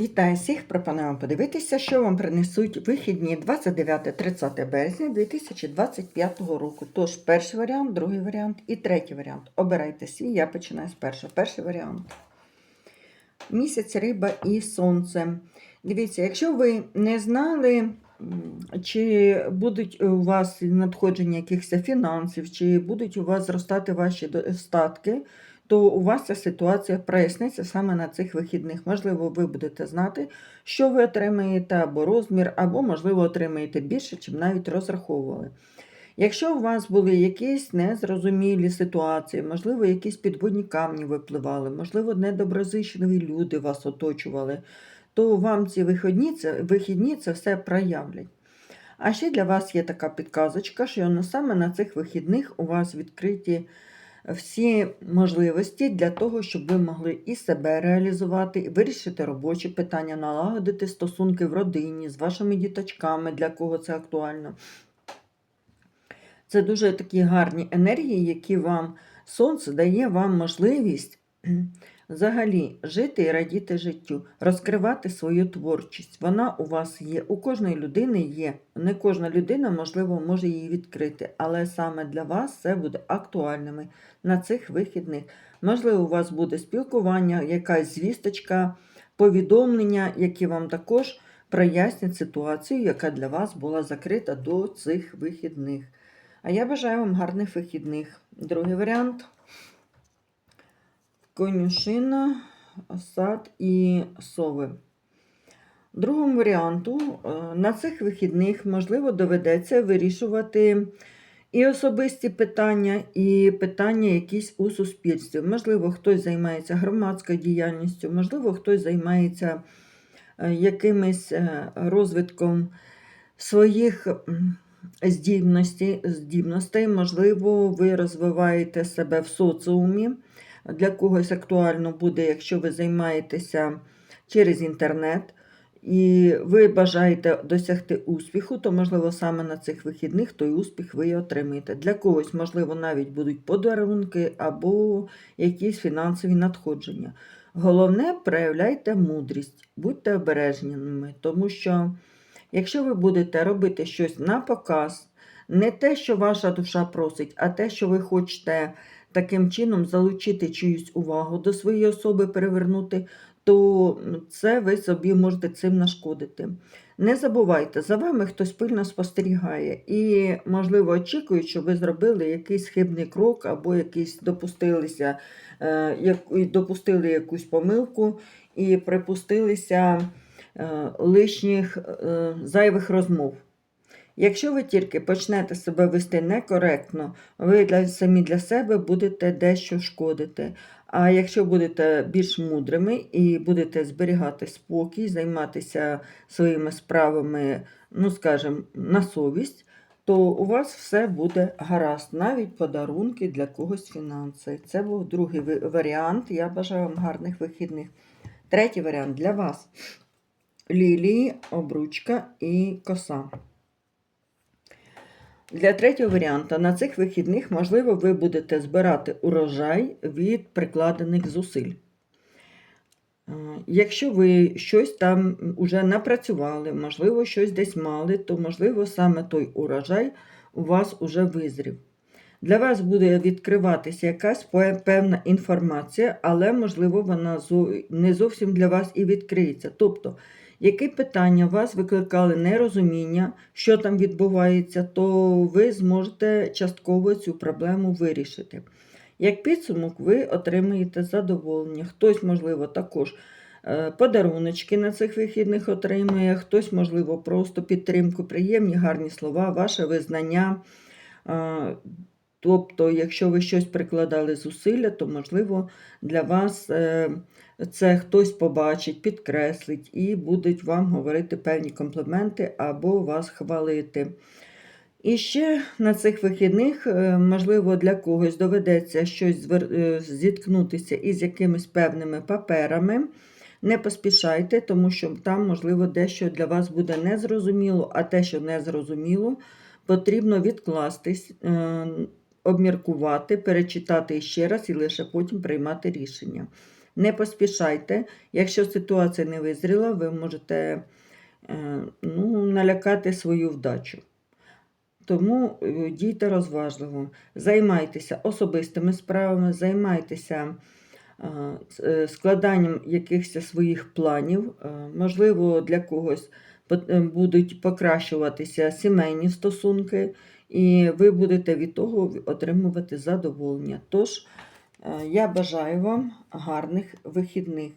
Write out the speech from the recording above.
Вітаю всіх! Пропонуємо подивитися, що вам принесуть вихідні 29-30 березня 2025 року. Тож, перший варіант, другий варіант і третій варіант. Обирайте свій, я починаю з першого. Перший варіант. Місяць, риба і сонце. Дивіться, якщо ви не знали, чи будуть у вас надходження якихось фінансів, чи будуть у вас зростати ваші до- статки, то у вас ця ситуація проясниться саме на цих вихідних. Можливо, ви будете знати, що ви отримаєте, або розмір, або, можливо, отримаєте більше, чим навіть розраховували. Якщо у вас були якісь незрозумілі ситуації, можливо, якісь підводні камні випливали, можливо, недоброзичливі люди вас оточували, то вам ці вихідні це, вихідні це все проявлять. А ще для вас є така підказочка, що саме на цих вихідних у вас відкриті всі можливості для того, щоб ви могли і себе реалізувати, і вирішити робочі питання, налагодити стосунки в родині з вашими діточками, для кого це актуально. Це дуже такі гарні енергії, які вам сонце дає вам можливість взагалі жити і радіти життю, розкривати свою творчість. Вона у вас є, у кожної людини є. Не кожна людина, можливо, може її відкрити, але саме для вас це буде актуальними на цих вихідних. Можливо, у вас буде спілкування, якась звісточка, повідомлення, які вам також прояснять ситуацію, яка для вас була закрита до цих вихідних. А я бажаю вам гарних вихідних. Другий варіант. Конюшина, сад і сови. Другому варіанту е, на цих вихідних, можливо, доведеться вирішувати і особисті питання, і питання якісь у суспільстві. Можливо, хтось займається громадською діяльністю, можливо, хтось займається е, якимось е, розвитком своїх здібностей, здібностей. Можливо, ви розвиваєте себе в соціумі. Для когось актуально буде, якщо ви займаєтеся через інтернет. І ви бажаєте досягти успіху, то, можливо, саме на цих вихідних той успіх ви і отримаєте. Для когось, можливо, навіть будуть подарунки або якісь фінансові надходження. Головне, проявляйте мудрість, будьте обережними, тому що якщо ви будете робити щось на показ, не те, що ваша душа просить, а те, що ви хочете таким чином залучити чиюсь увагу до своєї особи, перевернути, то це ви собі можете цим нашкодити. Не забувайте, за вами хтось пильно спостерігає і, можливо, очікують, що ви зробили якийсь хибний крок або якийсь допустилися, е, допустили якусь помилку і припустилися е, лишніх е, зайвих розмов. Якщо ви тільки почнете себе вести некоректно, ви для, самі для себе будете дещо шкодити. А якщо будете більш мудрими і будете зберігати спокій, займатися своїми справами, ну скажімо, на совість, то у вас все буде гаразд, навіть подарунки для когось фінанси. Це був другий варіант. Я бажаю вам гарних вихідних. Третій варіант для вас: лілії, обручка і коса. Для третього варіанта на цих вихідних, можливо, ви будете збирати урожай від прикладених зусиль. Е, Якщо ви щось там уже напрацювали, можливо, щось десь мали, то, можливо, саме той урожай у вас уже визрів. Для вас буде відкриватися якась певна інформація, але, можливо, вона не зовсім для вас і відкриється. Тобто, які питання у вас викликали нерозуміння, що там відбувається, то ви зможете частково цю проблему вирішити. Як підсумок, ви отримаєте задоволення. Хтось, можливо, також е, подаруночки на цих вихідних отримує, хтось, можливо, просто підтримку, приємні, гарні слова, ваше визнання. Тобто, якщо ви щось прикладали зусилля, то, можливо, для вас е, це хтось побачить, підкреслить і будуть вам говорити певні компліменти або вас хвалити. І ще на цих вихідних, е, можливо, для когось доведеться щось е, зіткнутися із якимись певними паперами. Не поспішайте, тому що там, можливо, дещо для вас буде незрозуміло, а те, що незрозуміло, потрібно відкластись, обміркувати, перечитати ще раз і лише потім приймати рішення. Не поспішайте. Якщо ситуація не визріла, ви можете е, ну, налякати свою вдачу. Тому е, дійте розважливо, займайтеся особистими справами, займайтеся е, складанням якихось своїх планів. Можливо, для когось будуть покращуватися сімейні стосунки, і ви будете від того отримувати задоволення. Тож, е, я бажаю вам гарних вихідних.